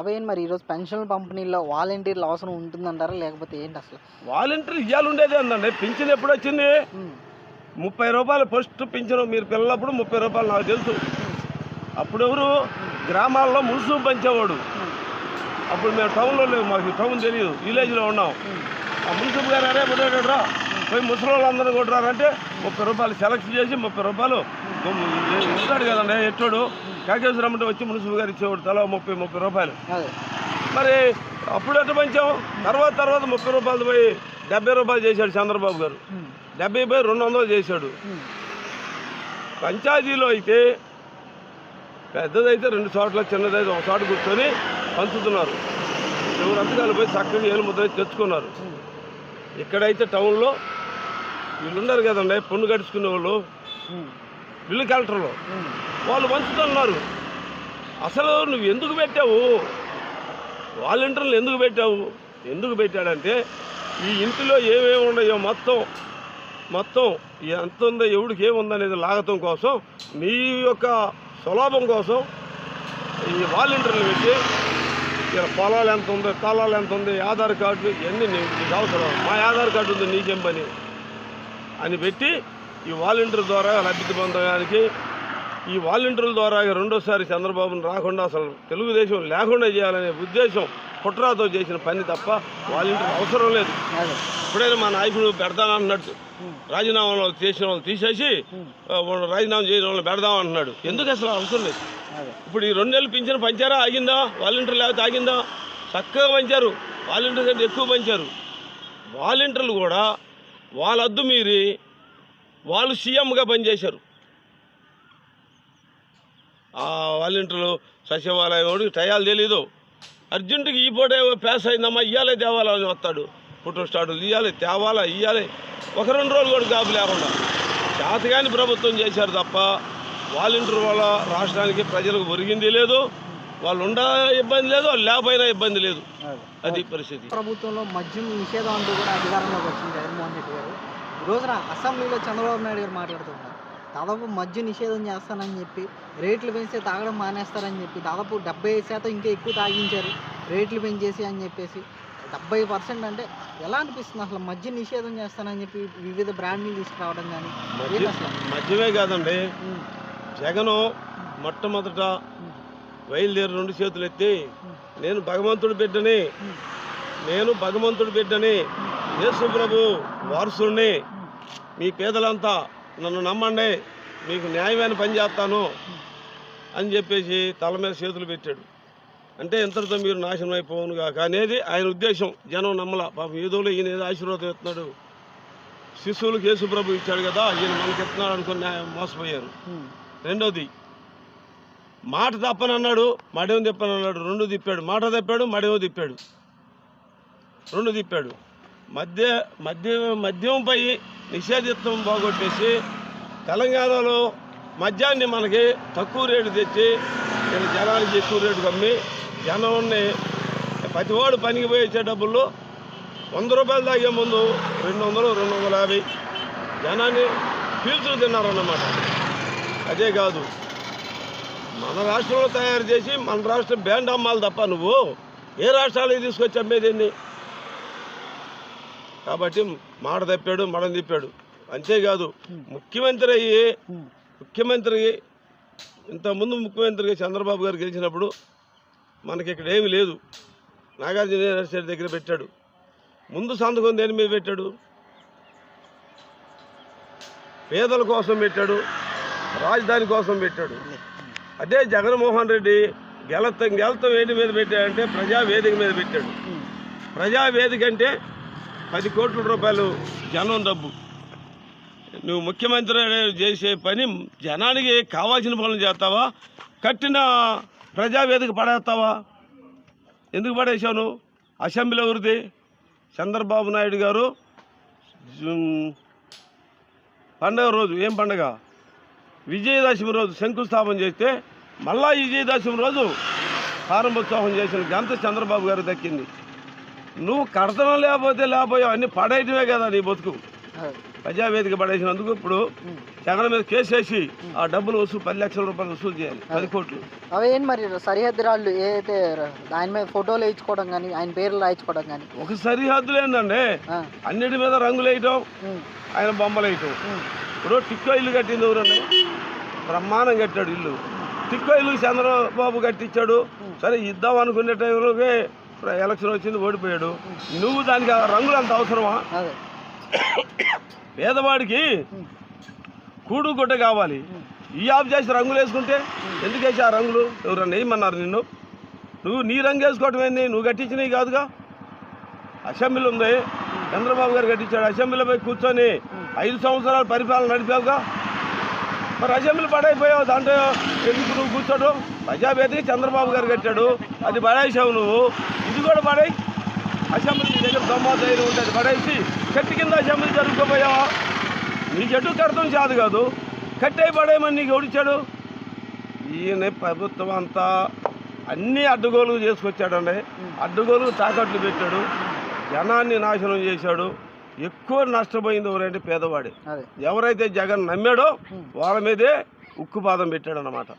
అవి ఏంటి మరి? ఈరోజు పెన్షన్ పంపిణీలో వాలంటీర్ల అవసరం ఉంటుందంటారా? లేకపోతే ఏంటి అసలు? వాలంటీర్ ఇవ్వాలి ఉండేది ఏందండి పింఛన్ ఎప్పుడు వచ్చింది ముప్పై రూపాయలు ఫస్ట్ పింఛను. మీరు పిల్లప్పుడు ముప్పై రూపాయలు నాకు తెలుసు. అప్పుడు ఎవరు గ్రామాల్లో మున్సిపల్ పంచేవాడు. అప్పుడు మేము టౌన్లో లేవు. మాకు టౌన్ తెలియదు. విలేజ్లో ఉన్నాం. ఆ మున్సిపల్ గారు అరే పోయి ముసలి వాళ్ళందరూ కొట్టారంటే ముప్పై రూపాయలు సెలెక్ట్ చేసి ముప్పై రూపాయలు ఇస్తాడు కదండి ఎట్టోడు కాకేశ్వరమ్మ వచ్చి మున్సిపల్ గారు ఇచ్చేవాడు తల ముప్పై ముప్పై రూపాయలు. మరి అప్పుడు ఎట్ట పంచాం? తర్వాత తర్వాత ముప్పై రూపాయలు పోయి డెబ్బై రూపాయలు చేశాడు చంద్రబాబు గారు. డెబ్బై పోయి రెండు వందలు చేశాడు. పంచాయతీలో అయితే పెద్దదైతే రెండు చోట్ల చిన్నదైతే ఒక చోట కూర్చొని పంచుతున్నారు. ఎవరంతకాలు పోయి చక్కగా ఏలు ముద్ర తెచ్చుకున్నారు. ఇక్కడైతే టౌన్లో వీళ్ళు ఉన్నారు కదండి పొన్ను గడుచుకునే వాళ్ళు. వీళ్ళు కలెక్టర్లు. వాళ్ళు పంచుతున్నారు అసలు నువ్వు ఎందుకు పెట్టావు? వాలంటీర్లు ఎందుకు పెట్టావు? ఎందుకు పెట్టాడంటే ఈ ఇంటిలో ఏమేమి ఉన్నాయో మొత్తం మొత్తం ఎంత ఉందో ఎవడికి ఏముందనేది లాగటం కోసం నీ యొక్క సులభం కోసం ఈ వాలంటీర్లు పెట్టి ఇక్కడ పొలాలు ఎంత ఉందో స్థలాలు ఎంత ఉంది ఆధార్ కార్డు ఇవన్నీ నీకు నీకు అవసరం. మా ఆధార్ కార్డు ఉంది నీకేం పని? అని పెట్టి ఈ వాలంటీర్ ద్వారా లబ్ధి పొందడానికి ఈ వాలంటీర్ల ద్వారా రెండోసారి చంద్రబాబును రాకుండా అసలు తెలుగుదేశం లేకుండా చేయాలనే ఉద్దేశం కుట్రాతో చేసిన పని తప్ప వాలంటీర్ అవసరం లేదు. అదే. ఇప్పుడైనా మా నాయకుడు పెడతానన్నట్టు ఉమ్, రాజీనామాలు చేసిన వాళ్ళు తీసేసి రాజీనామా చేసిన వాళ్ళు పెడదాం అంటున్నాడు ఎందుకు అసలు అవసరం లేదు? ఇప్పుడు ఈ రెండు నెలలు పింఛన్ పంచారా? ఆగిందా? వాలంటీర్ లేకపోతే ఆగిందా? చక్కగా పంచారు. వాలంటీర్ కంటే ఎక్కువ పంచారు. వాలంటీర్లు కూడా వాళ్ళ అద్దు మీరి వాళ్ళు సీఎంగా పనిచేశారు. ఆ వాలంటీర్లు సచివాలయం టయాలు తెలీదు. అర్జెంటుగా ఈ పూట పేస్ అయిందమ్మా ఇయ్యాలే అని వస్తాడు. ఫోటో స్టార్టులు ఇవ్వాలి తేవాలా ఇవ్వాలి ఒక రెండు రోజులు కూడా గాబు లేకుండా. చేతగాని ప్రభుత్వం చేశారు తప్ప వాలంటీర్ వల్ల రాష్ట్రానికి ప్రజలకు ఒరిగింది లేదు. వాళ్ళు ఉండ ఇబ్బంది లేదు వాళ్ళు లేకపోయినా ఇబ్బంది లేదు. అదే పరిస్థితి. ప్రభుత్వంలో మద్యం నిషేధం అంటూ కూడా అధికారంలోకి వచ్చింది జగన్మోహన్ రెడ్డి గారు. రోజున అసెంబ్లీలో చంద్రబాబు నాయుడు గారు మాట్లాడుతున్నారు. దాదాపు మద్యం నిషేధం చేస్తానని చెప్పి రేట్లు పెంచితే తాగడం మానేస్తారని చెప్పి దాదాపు డెబ్బై శాతం ఇంకా ఎక్కువ తాగించారు. రేట్లు పెంచేసి అని చెప్పేసి డెబ్బై పర్సెంట్ అంటే ఎలా అనిపిస్తుంది అసలు మద్యం నిషేధం చేస్తానని చెప్పి వివిధ బ్రాండ్లు తీసుకురావడం కానీ? మధ్యమే కాదండి. జగను మొట్టమొదట బయలుదేరి రెండు చేతులు ఎత్తి నేను భగవంతుడి బిడ్డని నేను భగవంతుడి బిడ్డని యేసు ప్రభు వారసుడిని మీ పేదలంతా నన్ను నమ్మండి మీకు న్యాయమైన పని చేస్తాను అని చెప్పేసి తల మీద చేతులు పెట్టాడు. అంటే ఇంతటితో మీరు నాశనం అయిపోవును కాక అనేది ఆయన ఉద్దేశం జనం నమ్మల. పాపం ఏదోలో ఈయన ఏదో ఆశీర్వాదం ఇస్తున్నాడు. శిశువులకు యేసు ప్రభు ఇచ్చాడు కదా ఈయన మనకి ఇస్తున్నాడు అనుకుని న్యాయం మోసపోయారు. రెండోది మాట తప్పనన్నాడు మడేమో తిప్పనన్నాడు. రెండు తిప్పాడు. మాట తిప్పాడు మడేమో తిప్పాడు. రెండు తిప్పాడు. మధ్య మద్య మద్యంపై నిషేధిత్వం పోగొట్టేసి తెలంగాణలో మద్యాన్ని మనకి తక్కువ రేటు తెచ్చి నేను జనానికి ఎక్కువ రేటు కమ్మి జనాన్ని ప్రతివాడు పనికి పోయి ఇచ్చే డబ్బుల్లో వంద రూపాయలు తాగే ముందు రెండు వందలు రెండు వందల యాభై జనాన్ని పీల్చులు తిన్నారన్నమాట. అదే కాదు మన రాష్ట్రంలో తయారు చేసి మన రాష్ట్రం బ్యాండ్ అమ్మాలి తప్ప నువ్వు ఏ రాష్ట్రాలకు తీసుకొచ్చి అమ్మేదేన్ని కాబట్టి మాట తప్పాడు మడం తిప్పాడు. అంతేకాదు ముఖ్యమంత్రి అయ్యి ముఖ్యమంత్రి ఇంతకుముందు ముఖ్యమంత్రిగా చంద్రబాబు గారు గెలిచినప్పుడు మనకి ఇక్కడ ఏమీ లేదు. నాగార్జున యూనివర్సిటీ దగ్గర పెట్టాడు. ముందు సంతకం దేని మీద పెట్టాడు? పేదల కోసం పెట్టాడు రాజధాని కోసం పెట్టాడు. అదే జగన్మోహన్ రెడ్డి గెలతం గెలతం ఏంటి మీద పెట్టాడంటే ప్రజావేదిక మీద పెట్టాడు. ప్రజావేదిక అంటే పది కోట్ల రూపాయలు జనం డబ్బు. నువ్వు ముఖ్యమంత్రి చేసే పని జనానికి కావాల్సిన పనులు చేస్తావా? కట్టిన ప్రజావేదిక పడేస్తావా? ఎందుకు పడేశాను అసెంబ్లీ ఎవరిది చంద్రబాబు నాయుడు గారు పండగ రోజు ఏం పండగ? విజయదశమి రోజు శంకుస్థాపన చేస్తే మళ్ళా విజయదశమి రోజు ప్రారంభోత్సవం చేసిన ఘనత చంద్రబాబు గారు దక్కింది. నువ్వు కడతనం లేకపోతే లేకపోయావు అన్ని పడేయటమే కదా నీ బతుకు. ప్రజావేదిక పడేసినందుకు ఇప్పుడు జగన్ మీద కేసేసి ఆ డబ్బులు వసూలు పది లక్షల రూపాయలు వసూలు చేయాలి పది కోట్లు. అవి మరి సరిహద్దు రాళ్ళు ఏదైతే ఆయన మీద ఫోటోలు వేయించుకోవడం కానీ ఆయన పేర్లు రాయించుకోవడం కానీ? ఒక సరిహద్దులు ఏంటండి అన్నిటి మీద రంగులు వేయటం ఆయన బొమ్మలు వేయటం. ఇప్పుడు టిక్కో ఇల్లు కట్టింది ఎవరండి బ్రహ్మాండం కట్టాడు ఇల్లు. టిక్కో ఇల్లు చంద్రబాబు కట్టించాడు. సరే ఇద్దాం అనుకునే టైంలోకి ఎలక్షన్ వచ్చింది ఓడిపోయాడు. నువ్వు దానికి రంగులు అంత అవసరమా? పేదవాడికి కూడు గుడ్డ కావాలి. ఈ ఆఫ్ చేసి రంగులు వేసుకుంటే ఎందుకు వేసి ఆ రంగులు? ఎవరన్నా వేయమన్నారు నిన్ను? నువ్వు నీ రంగు వేసుకోవటం ఏంది? నువ్వు కట్టించినవి కాదుగా? అసెంబ్లీ ఉంది. చంద్రబాబు గారు కట్టించాడు. అసెంబ్లీలో పోయి కూర్చొని ఐదు సంవత్సరాలు పరిపాలన నడిపావుగా? మరి అసెంబ్లీ పడైపోయావు. దాంట్లో ఎందుకు నువ్వు కూర్చోడు? ప్రజావేదిక చంద్రబాబు గారు కట్టాడు. అది పడేసావు నువ్వు. ఇది కూడా పడేయి. అసెంబ్లీ నీ దగ్గర దొమ్మ ధైర్యం ఉంటుంది పడేసి చెట్టు కింద అసెంబ్లీ జరుపుకోపోయావా నీ చెట్టు కడతాం చాదు కాదు. కట్టేయి పడేయమని నీకు ఎవడిచ్చాడు ఈయన ప్రభుత్వం అంతా అన్ని అడ్డుగోలు చేసుకొచ్చాడండి. అడ్డుగోలు తాకట్లు పెట్టాడు. జనాన్ని నాశనం చేశాడు. ఎక్కువ నష్టపోయింది ఎవరంటే పేదవాడే. ఎవరైతే జగన్ నమ్మాడో వాళ్ళ మీదే ఉక్కుపాదం పెట్టాడు అన్నమాట